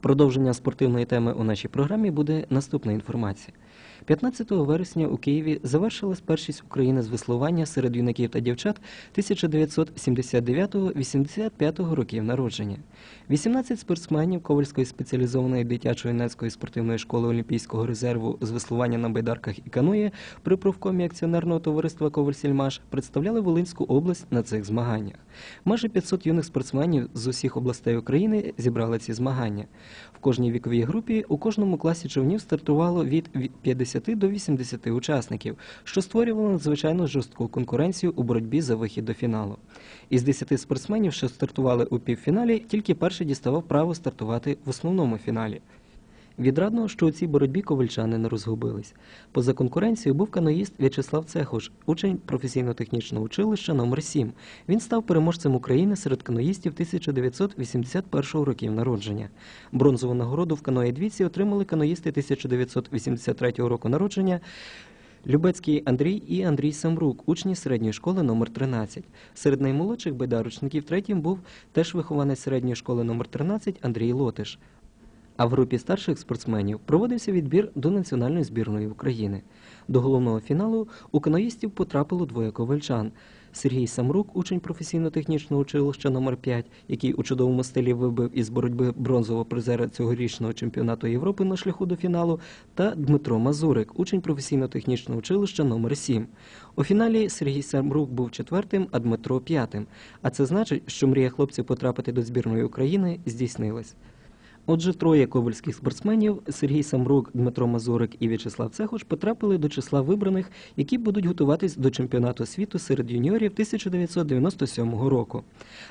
Продовження спортивної теми у нашій програмі буде наступна інформація. 15 вересня у Києві завершилась першість України з веслування серед юнаків та дівчат 1979-85 років народження. 18 спортсменів Ковальської спеціалізованої дитячо-юнацької спортивної школи Олімпійського резерву з веслування на байдарках і каної при профкомі акціонерного товариства Ковальсільмаш представляли Волинську область на цих змаганнях. Майже 500 юних спортсменів з усіх областей України зібрали ці змагання. В кожній віковій групі у кожному класі човнів стартувало від ві- 50 до 80 учасників, що створювало надзвичайно жорстку конкуренцію у боротьбі за вихід до фіналу. Із 10 спортсменів, що стартували у півфіналі, тільки перший діставав право стартувати в основному фіналі. Відрадно, що у цій боротьбі ковальчани не розгубились. Поза конкуренцією був каноїст В'ячеслав Цехош, учень професійно-технічного училища номер 7 Він став переможцем України серед каноїстів 1981 років народження. Бронзову нагороду в каної двійці отримали каноїсти 1983 року народження. Любецький Андрій і Андрій Самрук, учні середньої школи номер 13. Серед наймолодших байдарочників третім був теж вихованець середньої школи номер 13 Андрій Лотиш. А в групі старших спортсменів проводився відбір до національної збірної України. До головного фіналу у каноїстів потрапило двоє ковальчан. Сергій Самрук, учень професійно-технічного училища номер 5 який у чудовому стилі вибив із боротьби бронзового призера цьогорічного чемпіонату Європи на шляху до фіналу, та Дмитро Мазурик, учень професійно-технічного училища номер 7 У фіналі Сергій Самрук був четвертим, а Дмитро п'ятим. А це значить, що мрія хлопців потрапити до збірної України здійснилась. Отже, троє ковальських спортсменів Сергій Самрук, Дмитро Мазурик і В'ячеслав Цехош потрапили до числа вибраних, які будуть готуватись до чемпіонату світу серед юніорів 1997 року.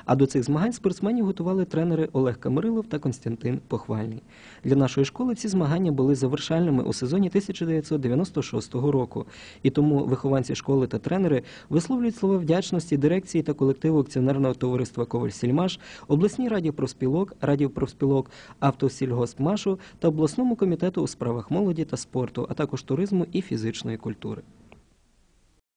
А до цих змагань спортсменів готували тренери Олег Камарилов та Константин Похвальний. Для нашої школи ці змагання були завершальними у сезоні 1996 року, і тому вихованці школи та тренери висловлюють слова вдячності дирекції та колективу акціонерного товариства Коваль-Сільмаш, обласній раді профспілок, раді профспілок, автосільгоспмашу та обласному комітету у справах молоді та спорту, а також туризму і фізичної культури.